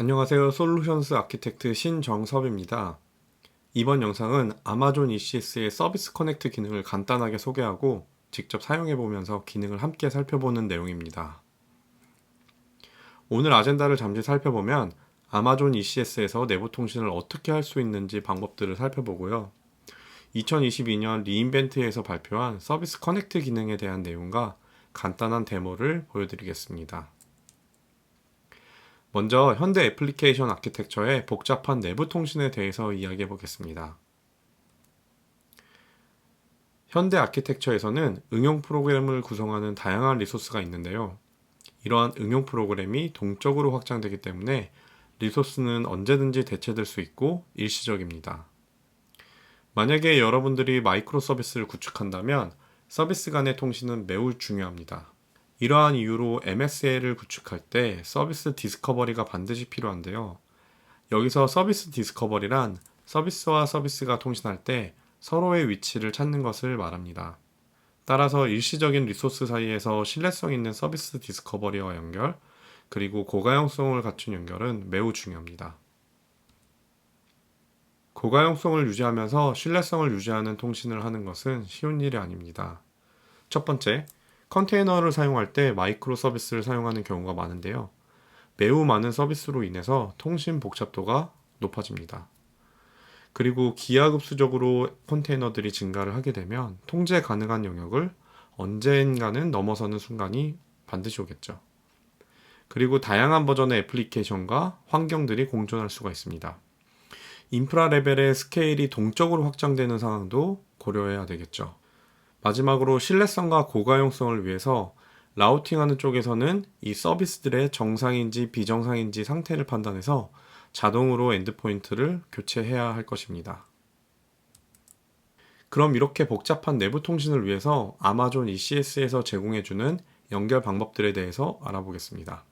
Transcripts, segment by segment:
안녕하세요. 솔루션스 아키텍트 신정섭입니다. 이번 영상은 아마존 ECS의 서비스 커넥트 기능을 간단하게 소개하고 직접 사용해 보면서 기능을 함께 살펴보는 내용입니다. 오늘 아젠다를 잠시 살펴보면 아마존 ECS에서 내부 통신을 어떻게 할 수 있는지 방법들을 살펴보고요. 2022년 리인벤트에서 발표한 서비스 커넥트 기능에 대한 내용과 간단한 데모를 보여드리겠습니다. 먼저 현대 애플리케이션 아키텍처의 복잡한 내부 통신에 대해서 이야기해 보겠습니다. 현대 아키텍처에서는 응용 프로그램을 구성하는 다양한 리소스가 있는데요. 이러한 응용 프로그램이 동적으로 확장되기 때문에 리소스는 언제든지 대체될 수 있고 일시적입니다. 만약에 여러분들이 마이크로 서비스를 구축한다면 서비스 간의 통신은 매우 중요합니다. 이러한 이유로 MSL을 구축할 때 서비스 디스커버리가 반드시 필요한데요. 여기서 서비스 디스커버리란 서비스와 서비스가 통신할 때 서로의 위치를 찾는 것을 말합니다. 따라서 일시적인 리소스 사이에서 신뢰성 있는 서비스 디스커버리와 연결, 그리고 고가용성을 갖춘 연결은 매우 중요합니다. 고가용성을 유지하면서 신뢰성을 유지하는 통신을 하는 것은 쉬운 일이 아닙니다. 첫 번째, 컨테이너를 사용할 때 마이크로 서비스를 사용하는 경우가 많은데요. 매우 많은 서비스로 인해서 통신 복잡도가 높아집니다. 그리고 기하급수적으로 컨테이너들이 증가를 하게 되면 통제 가능한 영역을 언젠가는 넘어서는 순간이 반드시 오겠죠. 그리고 다양한 버전의 애플리케이션과 환경들이 공존할 수가 있습니다. 인프라 레벨의 스케일이 동적으로 확장되는 상황도 고려해야 되겠죠. 마지막으로 신뢰성과 고가용성을 위해서 라우팅하는 쪽에서는 이 서비스들의 정상인지 비정상인지 상태를 판단해서 자동으로 엔드포인트를 교체해야 할 것입니다. 그럼 이렇게 복잡한 내부 통신을 위해서 아마존 ECS에서 제공해주는 연결 방법들에 대해서 알아보겠습니다.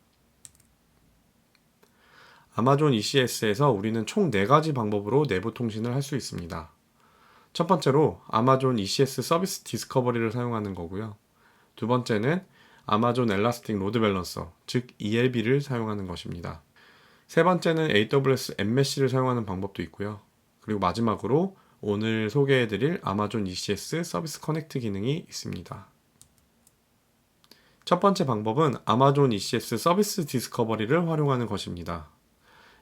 아마존 ECS에서 우리는 총 4가지 방법으로 내부 통신을 할 수 있습니다. 첫 번째로 아마존 ECS 서비스 디스커버리를 사용하는 거고요. 두 번째는 아마존 엘라스틱 로드 밸런서, 즉 ELB를 사용하는 것입니다. 세 번째는 AWS MSC를 사용하는 방법도 있고요. 그리고 마지막으로 오늘 소개해드릴 아마존 ECS 서비스 커넥트 기능이 있습니다. 첫 번째 방법은 아마존 ECS 서비스 디스커버리를 활용하는 것입니다.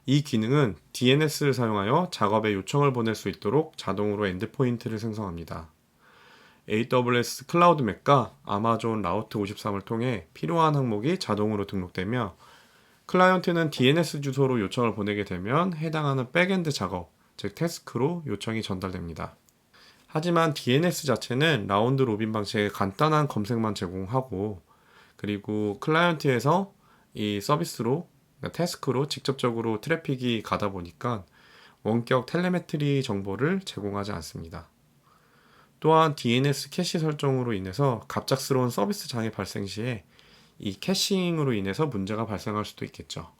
이 기능은 DNS를 사용하여 작업에 요청을 보낼 수 있도록 자동으로 엔드포인트를 생성합니다. AWS 클라우드 맥과 아마존 라우트 53을 통해 필요한 항목이 자동으로 등록되며 클라이언트는 DNS 주소로 요청을 보내게 되면 해당하는 백엔드 작업, 즉 태스크로 요청이 전달됩니다. 하지만 DNS 자체는 라운드 로빈 방식의 간단한 검색만 제공하고 그리고 클라이언트에서 이 서비스로 그러니까 태스크로 직접적으로 트래픽이 가다 보니까 원격 텔레메트리 정보를 제공하지 않습니다. 또한 DNS 캐시 설정으로 인해서 갑작스러운 서비스 장애 발생 시에 이 캐싱으로 인해서 문제가 발생할 수도 있겠죠.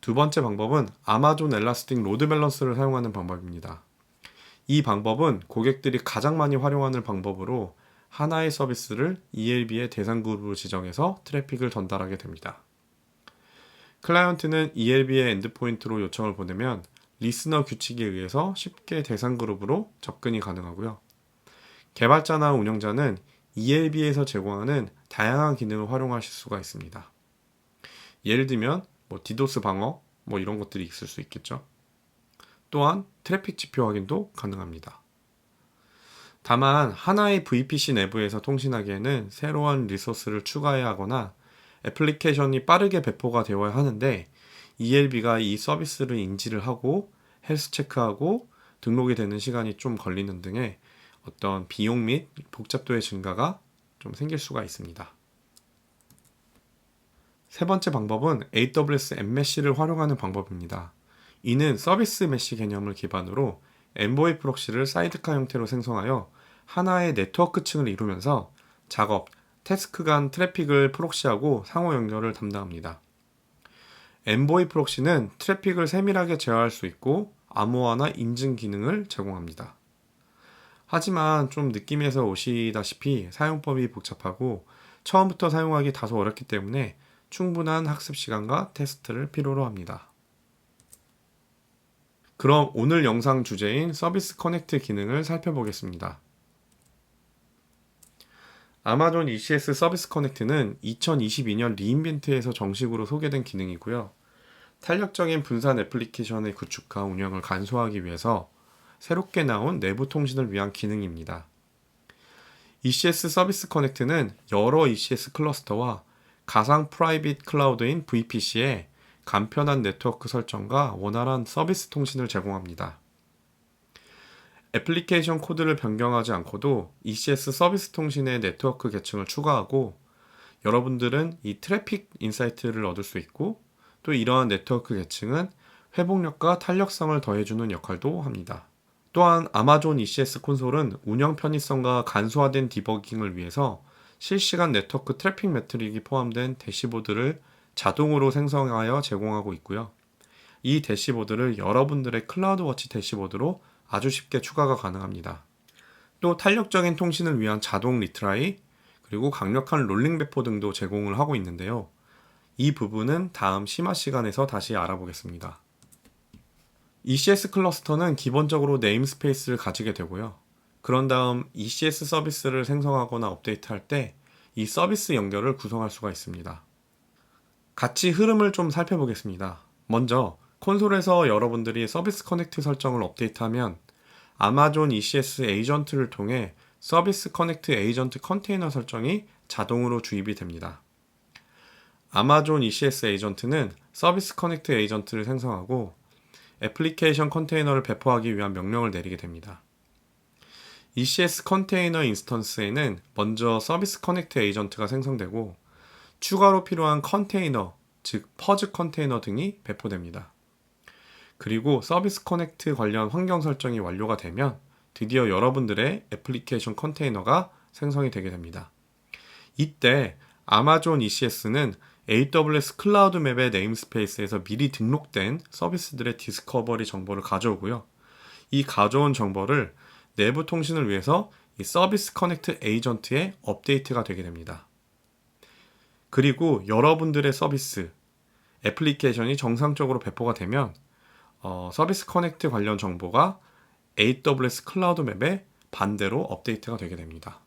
두 번째 방법은 아마존 엘라스틱 로드 밸런스를 사용하는 방법입니다. 이 방법은 고객들이 가장 많이 활용하는 방법으로 하나의 서비스를 ELB의 대상 그룹으로 지정해서 트래픽을 전달하게 됩니다. 클라이언트는 ELB의 엔드포인트로 요청을 보내면 리스너 규칙에 의해서 쉽게 대상 그룹으로 접근이 가능하고요. 개발자나 운영자는 ELB에서 제공하는 다양한 기능을 활용하실 수가 있습니다. 예를 들면 뭐 디도스 방어 뭐 이런 것들이 있을 수 있겠죠. 또한 트래픽 지표 확인도 가능합니다. 다만 하나의 VPC 내부에서 통신하기에는 새로운 리소스를 추가해야 하거나 애플리케이션이 빠르게 배포가 되어야 하는데 ELB가 이 서비스를 인지를 하고 헬스 체크하고 등록이 되는 시간이 좀 걸리는 등의 어떤 비용 및 복잡도의 증가가 좀 생길 수가 있습니다. 세 번째 방법은 AWS MMesh를 활용하는 방법입니다. 이는 서비스 메시 개념을 기반으로 엔보이 프록시를 사이드카 형태로 생성하여 하나의 네트워크 층을 이루면서 작업, 태스크 간 트래픽을 프록시하고 상호 연결을 담당합니다. 엔보이 프록시는 트래픽을 세밀하게 제어할 수 있고 암호화나 인증 기능을 제공합니다. 하지만 좀 느낌에서 오시다시피 사용법이 복잡하고 처음부터 사용하기 다소 어렵기 때문에 충분한 학습 시간과 테스트를 필요로 합니다. 그럼 오늘 영상 주제인 서비스 커넥트 기능을 살펴보겠습니다. 아마존 ECS 서비스 커넥트는 2022년 리인벤트에서 정식으로 소개된 기능이고요. 탄력적인 분산 애플리케이션의 구축과 운영을 간소화하기 위해서 새롭게 나온 내부 통신을 위한 기능입니다. ECS 서비스 커넥트는 여러 ECS 클러스터와 가상 프라이빗 클라우드인 VPC에 간편한 네트워크 설정과 원활한 서비스 통신을 제공합니다. 애플리케이션 코드를 변경하지 않고도 ECS 서비스 통신의 네트워크 계층을 추가하고 여러분들은 이 트래픽 인사이트를 얻을 수 있고 또 이러한 네트워크 계층은 회복력과 탄력성을 더해주는 역할도 합니다. 또한 아마존 ECS 콘솔은 운영 편의성과 간소화된 디버깅을 위해서 실시간 네트워크 트래픽 매트릭이 포함된 대시보드를 자동으로 생성하여 제공하고 있고요. 이 대시보드를 여러분들의 클라우드 워치 대시보드로 아주 쉽게 추가가 가능합니다. 또 탄력적인 통신을 위한 자동 리트라이, 그리고 강력한 롤링 배포 등도 제공을 하고 있는데요. 이 부분은 다음 심화 시간에서 다시 알아보겠습니다. ECS 클러스터는 기본적으로 네임스페이스를 가지게 되고요. 그런 다음 ECS 서비스를 생성하거나 업데이트할 때 이 서비스 연결을 구성할 수가 있습니다. 같이 흐름을 좀 살펴보겠습니다. 먼저 콘솔에서 여러분들이 서비스 커넥트 설정을 업데이트하면 아마존 ECS 에이전트를 통해 서비스 커넥트 에이전트 컨테이너 설정이 자동으로 주입이 됩니다. 아마존 ECS 에이전트는 서비스 커넥트 에이전트를 생성하고 애플리케이션 컨테이너를 배포하기 위한 명령을 내리게 됩니다. ECS 컨테이너 인스턴스에는 먼저 서비스 커넥트 에이전트가 생성되고 추가로 필요한 컨테이너, 즉 퍼즈 컨테이너 등이 배포됩니다. 그리고 서비스 커넥트 관련 환경 설정이 완료가 되면 드디어 여러분들의 애플리케이션 컨테이너가 생성이 되게 됩니다. 이때 아마존 ECS는 AWS 클라우드 맵의 네임스페이스에서 미리 등록된 서비스들의 디스커버리 정보를 가져오고요. 이 가져온 정보를 내부 통신을 위해서 이 서비스 커넥트 에이전트에 업데이트가 되게 됩니다. 그리고 여러분들의 서비스, 애플리케이션이 정상적으로 배포가 되면 어, 서비스 커넥트 관련 정보가 AWS 클라우드 맵에 반대로 업데이트가 되게 됩니다.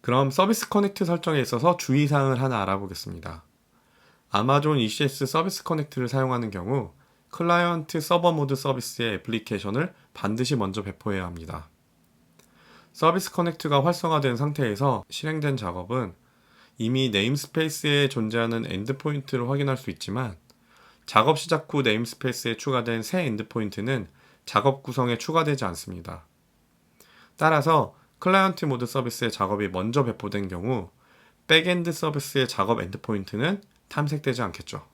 그럼 서비스 커넥트 설정에 있어서 주의사항을 하나 알아보겠습니다. 아마존 ECS 서비스 커넥트를 사용하는 경우 클라이언트 서버 모드 서비스의 애플리케이션을 반드시 먼저 배포해야 합니다. 서비스 커넥트가 활성화된 상태에서 실행된 작업은 이미 네임스페이스에 존재하는 엔드포인트를 확인할 수 있지만 작업 시작 후 네임스페이스에 추가된 새 엔드포인트는 작업 구성에 추가되지 않습니다. 따라서 클라이언트 모드 서비스의 작업이 먼저 배포된 경우 백엔드 서비스의 작업 엔드포인트는 탐색되지 않겠죠.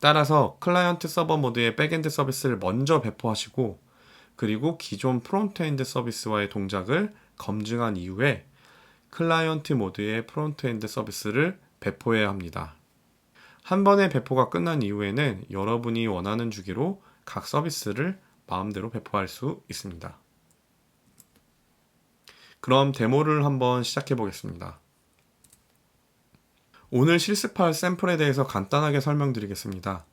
따라서 클라이언트 서버 모드의 백엔드 서비스를 먼저 배포하시고 그리고 기존 프론트엔드 서비스와의 동작을 검증한 이후에 클라이언트 모드의 프론트엔드 서비스를 배포해야 합니다. 한 번의 배포가 끝난 이후에는 여러분이 원하는 주기로 각 서비스를 마음대로 배포할 수 있습니다. 그럼 데모를 한번 시작해 보겠습니다. 오늘 실습할 샘플에 대해서 간단하게 설명드리겠습니다.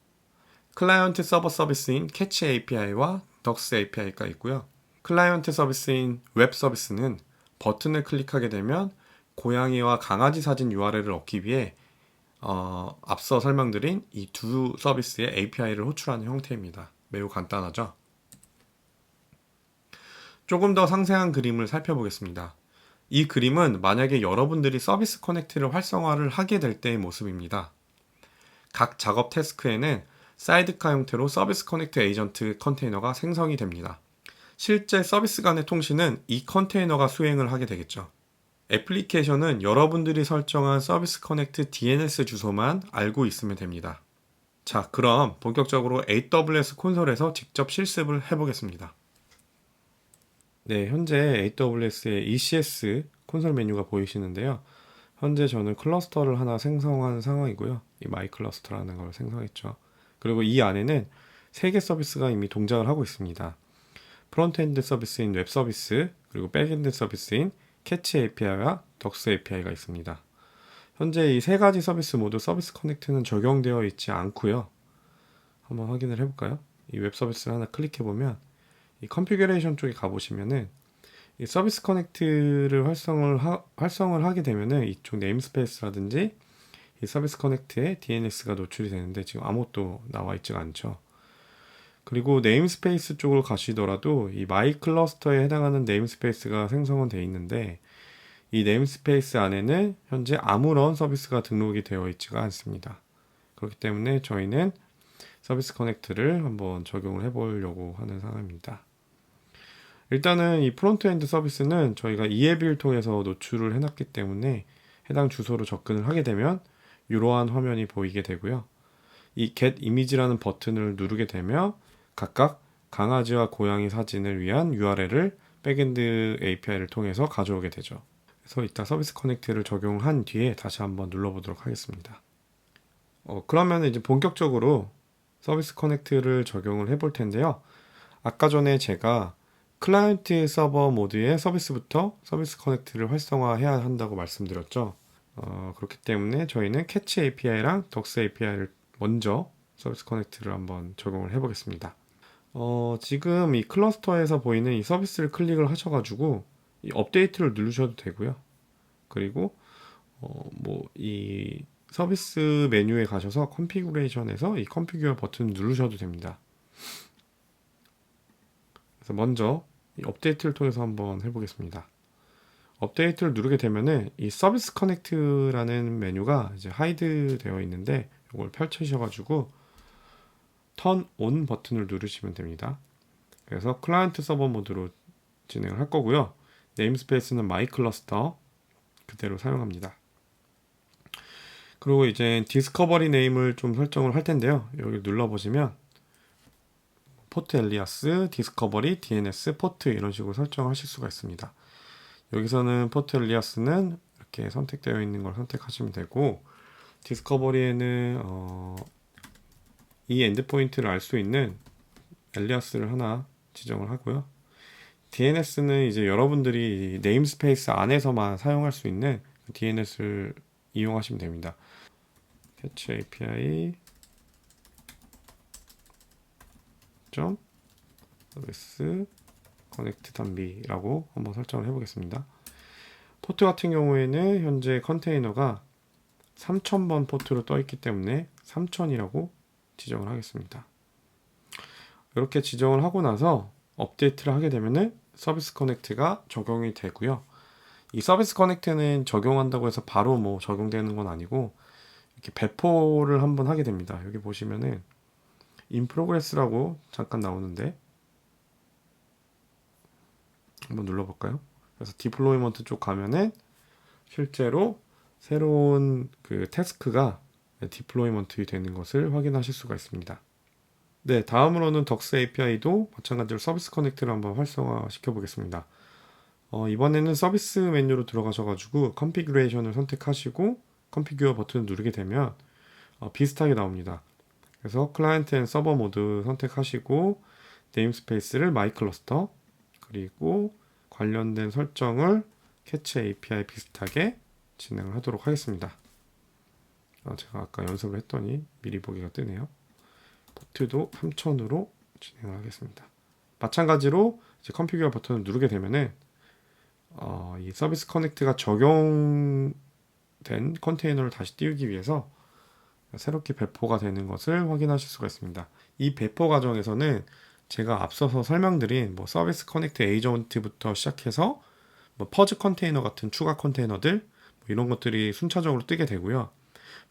클라이언트 서버 서비스인 캐치 API와 덕스 API가 있고요. 클라이언트 서비스인 웹 서비스는 버튼을 클릭하게 되면 고양이와 강아지 사진 URL을 얻기 위해 어, 앞서 설명드린 이 두 서비스의 API를 호출하는 형태입니다. 매우 간단하죠? 조금 더 상세한 그림을 살펴보겠습니다. 이 그림은 만약에 여러분들이 서비스 커넥트를 활성화를 하게 될 때의 모습입니다. 각 작업 태스크에는 사이드카 형태로 서비스 커넥트 에이전트 컨테이너가 생성이 됩니다. 실제 서비스 간의 통신은 이 컨테이너가 수행을 하게 되겠죠. 애플리케이션은 여러분들이 설정한 서비스 커넥트 DNS 주소만 알고 있으면 됩니다. 자, 그럼 본격적으로 AWS 콘솔에서 직접 실습을 해보겠습니다. 네, 현재 AWS의 ECS 콘솔 메뉴가 보이시는데요. 현재 저는 클러스터를 하나 생성한 상황이고요. 이 마이 클러스터라는 걸 생성했죠. 그리고 이 안에는 세개 서비스가 이미 동작을 하고 있습니다. 프론트엔드 서비스인 웹 서비스, 그리고 백엔드 서비스인 캐치 API와 덕스 API가 있습니다. 현재 이 세 가지 서비스 모두 서비스 커넥트는 적용되어 있지 않고요. 한번 확인을 해볼까요? 이 웹 서비스를 하나 클릭해 보면 이 컨피규레이션 쪽에 가보시면은 이 서비스 커넥트를 활성을 하, 활성을 하게 되면은 이쪽 네임스페이스라든지 이 서비스 커넥트에 DNS가 노출이 되는데 지금 아무것도 나와 있지가 않죠. 그리고 네임스페이스 쪽으로 가시더라도 이 마이 클러스터에 해당하는 네임스페이스가 생성은 돼 있는데 이 네임스페이스 안에는 현재 아무런 서비스가 등록이 되어 있지가 않습니다. 그렇기 때문에 저희는 서비스 커넥트를 한번 적용을 해 보려고 하는 상황입니다. 일단은 이 프론트엔드 서비스는 저희가 이앱을 통해서 노출을 해놨기 때문에 해당 주소로 접근을 하게 되면 이러한 화면이 보이게 되고요. 이 get 이미지라는 버튼을 누르게 되면 각각 강아지와 고양이 사진을 위한 URL을 백엔드 API를 통해서 가져오게 되죠. 그래서 이따 서비스 커넥트를 적용한 뒤에 다시 한번 눌러보도록 하겠습니다. 어, 그러면 이제 본격적으로 서비스 커넥트를 적용을 해볼 텐데요. 아까 전에 제가 클라이언트 서버 모드의 서비스부터 서비스 커넥트를 활성화해야 한다고 말씀드렸죠. 어, 그렇기 때문에 저희는 캐치 API랑 덕스 API를 먼저 서비스 커넥트를 한번 적용을 해보겠습니다. 어, 지금 이 클러스터에서 보이는 이 서비스를 클릭을 하셔가지고 이 업데이트를 누르셔도 되고요. 그리고 어, 뭐 이 서비스 메뉴에 가셔서 컨피그레이션에서 이 컨피규어 버튼 누르셔도 됩니다. 그래서 먼저 이 업데이트를 통해서 한번 해보겠습니다. 업데이트를 누르게 되면은 이 서비스 커넥트라는 메뉴가 이제 하이드 되어 있는데 이걸 펼치셔가지고 턴온 버튼을 누르시면 됩니다. 그래서 클라이언트 서버 모드로 진행을 할 거고요. 네임스페이스는 마이 클러스터 그대로 사용합니다. 그리고 이제 디스커버리 네임을 좀 설정을 할 텐데요. 여기 눌러보시면 포트 엘리아스, 디스커버리, DNS, 포트 이런 식으로 설정하실 수가 있습니다. 여기서는 포트 엘리아스는 이렇게 선택되어 있는 걸 선택하시면 되고 디스커버리에는 어, 이 엔드 포인트를 알 수 있는 엘리아스를 하나 지정을 하고요. DNS는 이제 여러분들이 네임스페이스 안에서만 사용할 수 있는 DNS를 이용하시면 됩니다. 캐치 API 점 서비스 커넥트 단비라고 한번 설정을 해보겠습니다. 포트 같은 경우에는 현재 컨테이너가 3000번 포트로 떠 있기 때문에 3000이라고 지정을 하겠습니다. 이렇게 지정을 하고 나서 업데이트를 하게 되면은 서비스 커넥트가 적용이 되고요. 이 서비스 커넥트는 적용한다고 해서 바로 뭐 적용되는 건 아니고 이렇게 배포를 한번 하게 됩니다. 여기 보시면은 in progress라고 잠깐 나오는데 한번 눌러볼까요? 그래서 디플로이먼트 쪽 가면은 실제로 새로운 그 태스크가 디플로이먼트 되는 것을 확인하실 수가 있습니다. 네, 다음으로는 덕스 API도 마찬가지로 서비스 커넥트를 한번 활성화 시켜 보겠습니다. 어, 이번에는 서비스 메뉴로 들어가셔가지고 컨피그레이션을 선택하시고 컨피규어 버튼을 누르게 되면 어, 비슷하게 나옵니다. 그래서 클라이언트 앤 서버 모드 선택하시고 네임스페이스를 마이 클러스터 그리고 관련된 설정을 캐치 API 비슷하게 진행을 하도록 하겠습니다. 어, 제가 아까 연습을 했더니 미리 보기가 뜨네요. 포트도 3000으로 진행을 하겠습니다. 마찬가지로 이제 컨피규어 버튼을 누르게 되면은 어, 이 서비스 커넥트가 적용된 컨테이너를 다시 띄우기 위해서 새롭게 배포가 되는 것을 확인하실 수가 있습니다. 이 배포 과정에서는 제가 앞서서 설명드린 뭐 서비스 커넥트 에이전트부터 시작해서 뭐 퍼즈 컨테이너 같은 추가 컨테이너들 뭐 이런 것들이 순차적으로 뜨게 되고요.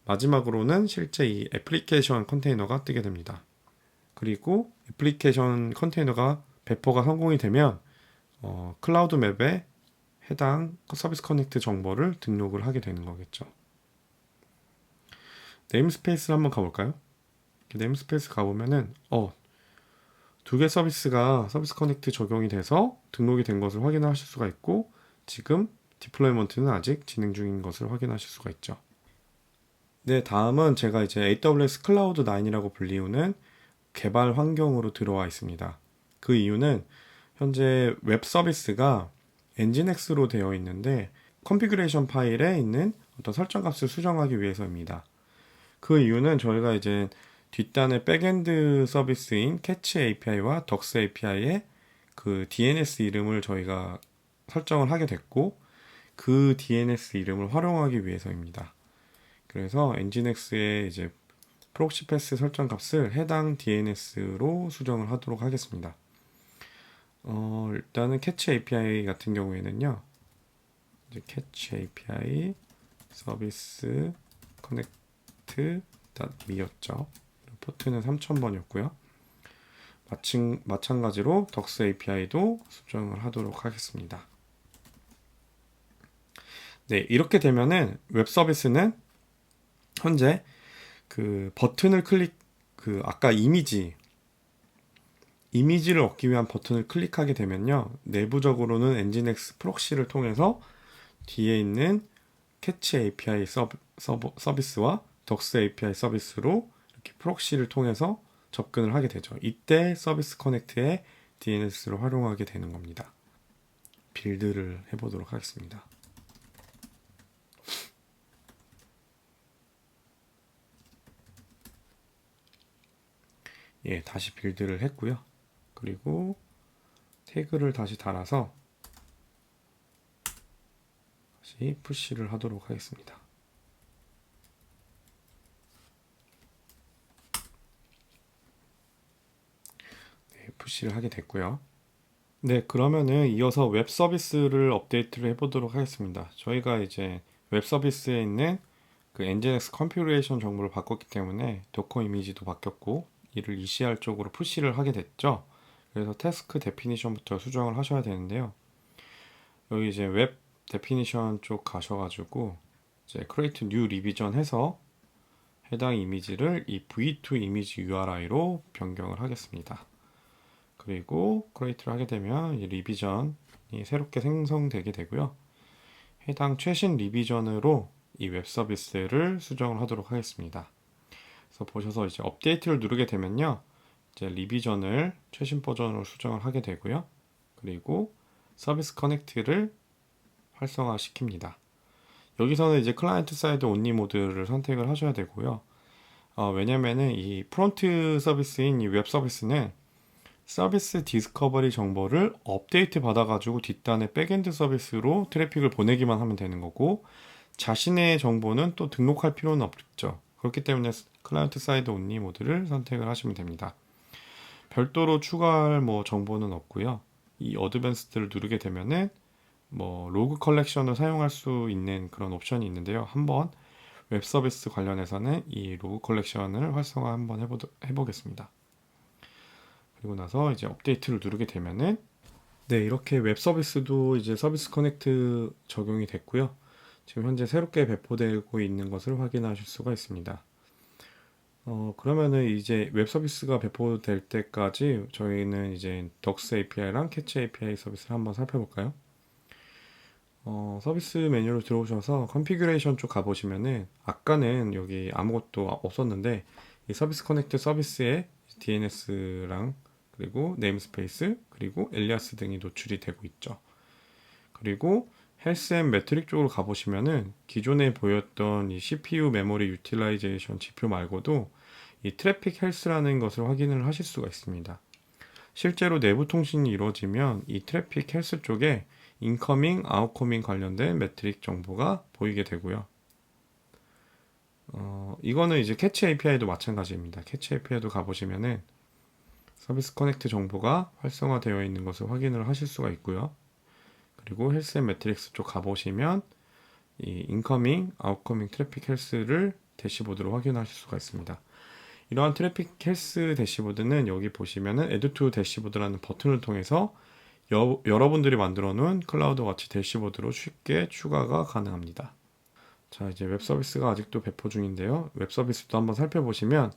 마지막으로는 실제 이 애플리케이션 컨테이너가 뜨게 됩니다. 그리고 애플리케이션 컨테이너가 배포가 성공이 되면 어, 클라우드 맵에 해당 서비스 커넥트 정보를 등록을 하게 되는 거겠죠. 네임스페이스를 한번 가볼까요? 네임스페이스 가보면은 어, 두 개 서비스가 서비스 커넥트 적용이 돼서 등록이 된 것을 확인하실 수가 있고 지금 디플로이먼트는 아직 진행 중인 것을 확인하실 수가 있죠. 네, 다음은 제가 이제 AWS 클라우드 9이라고 불리우는 개발 환경으로 들어와 있습니다. 그 이유는 현재 웹 서비스가 엔진엑스로 되어 있는데 컨피그레이션 파일에 있는 어떤 설정 값을 수정하기 위해서입니다. 그 이유는 저희가 이제 뒷단의 백엔드 서비스인 캐치 API와 덕스 API의 그 DNS 이름을 저희가 설정을 하게 됐고 그 DNS 이름을 활용하기 위해서입니다. 그래서 엔진엑스의 이제 프록시 패스 설정 값을 해당 DNS로 수정을 하도록 하겠습니다. 어, 일단은 캐치 API 같은 경우에는요. 이제 캐치 API 서비스 커넥트 미였죠. 포트는 3000번이었고요. 마침, 마찬가지로 덕스 API도 수정을 하도록 하겠습니다. 네, 이렇게 되면은 웹 서비스는 현재 그 버튼을 클릭 그 아까 이미지 이미지를 얻기 위한 버튼을 클릭하게 되면요. 내부적으로는 엔진엑스 프록시를 통해서 뒤에 있는 캐치 API 서브, 서비스와 덕스 API 서비스로 이렇게 프록시를 통해서 접근을 하게 되죠. 이때 서비스 커넥트의 DNS를 활용하게 되는 겁니다. 빌드를 해보도록 하겠습니다. 예, 다시 빌드를 했고요. 그리고 태그를 다시 달아서 다시 푸시를 하도록 하겠습니다. 네, 푸시를 하게 됐고요. 네, 그러면은 이어서 웹 서비스를 업데이트를 해보도록 하겠습니다. 저희가 이제 웹 서비스에 있는 그 엔진엑스 컨피그레이션 정보를 바꿨기 때문에 도커 이미지도 바뀌었고 이를 ECR 쪽으로 푸시를 하게 됐죠. 그래서 태스크 데피니션부터 수정을 하셔야 되는데요. 여기 이제 웹 데피니션 쪽 가셔가지고 이제 create new revision 해서 해당 이미지를 이 v2 이미지 URI로 변경을 하겠습니다. 그리고 create를 하게 되면 이 리비전이 새롭게 생성되게 되고요. 해당 최신 리비전으로 이 웹 서비스를 수정을 하도록 하겠습니다. 그래서 보셔서 이제 업데이트를 누르게 되면요. 이제 리비전을 최신 버전으로 수정을 하게 되고요. 그리고 서비스 커넥트를 활성화 시킵니다. 여기서는 이제 클라이언트 사이드 온리 모드를 선택을 하셔야 되고요. 어, 왜냐면은 이 프론트 서비스인 이 웹 서비스는 서비스 디스커버리 정보를 업데이트 받아가지고 뒷단에 백엔드 서비스로 트래픽을 보내기만 하면 되는 거고 자신의 정보는 또 등록할 필요는 없죠. 그렇기 때문에 클라이언트 사이드 온리 모드를 선택을 하시면 됩니다. 별도로 추가할 뭐 정보는 없고요. 이 어드밴스드를 누르게 되면은 뭐 로그 컬렉션을 사용할 수 있는 그런 옵션이 있는데요. 한번 웹 서비스 관련해서는 이 로그 컬렉션을 활성화 한번 해보, 해보겠습니다. 그리고 나서 이제 업데이트를 누르게 되면은 네 이렇게 웹 서비스도 이제 서비스 커넥트 적용이 됐고요. 지금 현재 새롭게 배포되고 있는 것을 확인하실 수가 있습니다. 어, 그러면은 이제 웹 서비스가 배포될 때까지 저희는 이제 덕스 API랑 캐치 API 서비스를 한번 살펴볼까요? 어, 서비스 메뉴로 들어오셔서 컨피규레이션 쪽 가보시면은 아까는 여기 아무것도 없었는데 이 서비스 커넥트 서비스에 DNS랑 그리고 네임스페이스 그리고 엘리아스 등이 노출이 되고 있죠. 그리고 헬스 앤 매트릭 쪽으로 가보시면은 기존에 보였던 이 CPU 메모리 유틸라이제이션 지표 말고도 이 트래픽 헬스라는 것을 확인을 하실 수가 있습니다. 실제로 내부 통신이 이루어지면 이 트래픽 헬스 쪽에 인커밍, 아웃커밍 관련된 매트릭 정보가 보이게 되고요. 어, 이거는 이제 캐치 API도 마찬가지입니다. 캐치 API도 가보시면은 서비스 커넥트 정보가 활성화되어 있는 것을 확인을 하실 수가 있고요. 그리고 헬스 앤 매트릭스 쪽 가보시면 이 인커밍, 아웃커밍 트래픽 헬스를 대시보드로 확인하실 수가 있습니다. 이러한 트래픽 헬스 대시보드는 여기 보시면은 to 대시보드라는 버튼을 통해서 여, 여러분들이 만들어 놓은 클라우드 와치 대시보드로 쉽게 추가가 가능합니다. 자, 이제 웹 서비스가 아직도 배포 중인데요. 웹 서비스도 한번 살펴보시면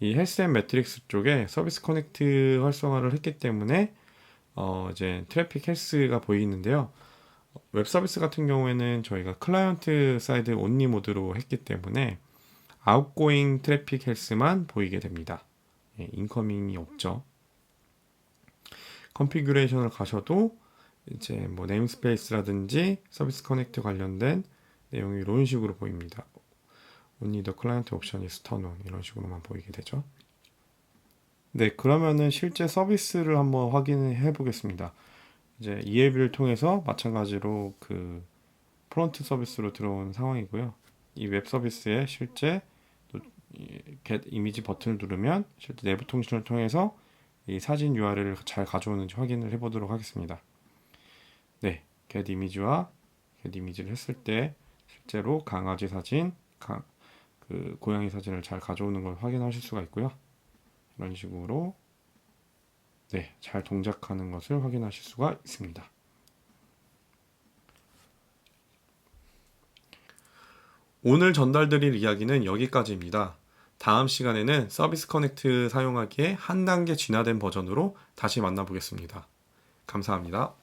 이 헬스 앤 매트릭스 쪽에 서비스 커넥트 활성화를 했기 때문에 어, 이제 트래픽 헬스가 보이는데요. 웹 서비스 같은 경우에는 저희가 클라이언트 사이드 온리 모드로 했기 때문에 아웃고잉 트래픽 헬스만 보이게 됩니다. 예, 인커밍이 없죠. 컨피규레이션을 가셔도 이제 뭐 네임스페이스라든지 서비스 커넥트 관련된 내용이 이런 식으로 보입니다. Only the client option is turned on 이런 식으로만 보이게 되죠. 네, 그러면은 실제 서비스를 한번 확인해 보겠습니다. 이제 ELB를 통해서 마찬가지로 그 프론트 서비스로 들어온 상황이고요. 이 웹 서비스에 실제 get 이미지 버튼을 누르면 실제 내부 통신을 통해서 이 사진 URL을 잘 가져오는지 확인을 해보도록 하겠습니다. 네, get 이미지와 get 이미지를 했을 때 실제로 강아지 사진, 가- 그 고양이 사진을 잘 가져오는 걸 확인하실 수가 있고요. 이런 식으로 네, 잘 동작하는 것을 확인하실 수가 있습니다. 오늘 전달드릴 이야기는 여기까지입니다. 다음 시간에는 서비스 커넥트 사용하기에 한 단계 진화된 버전으로 다시 만나보겠습니다. 감사합니다.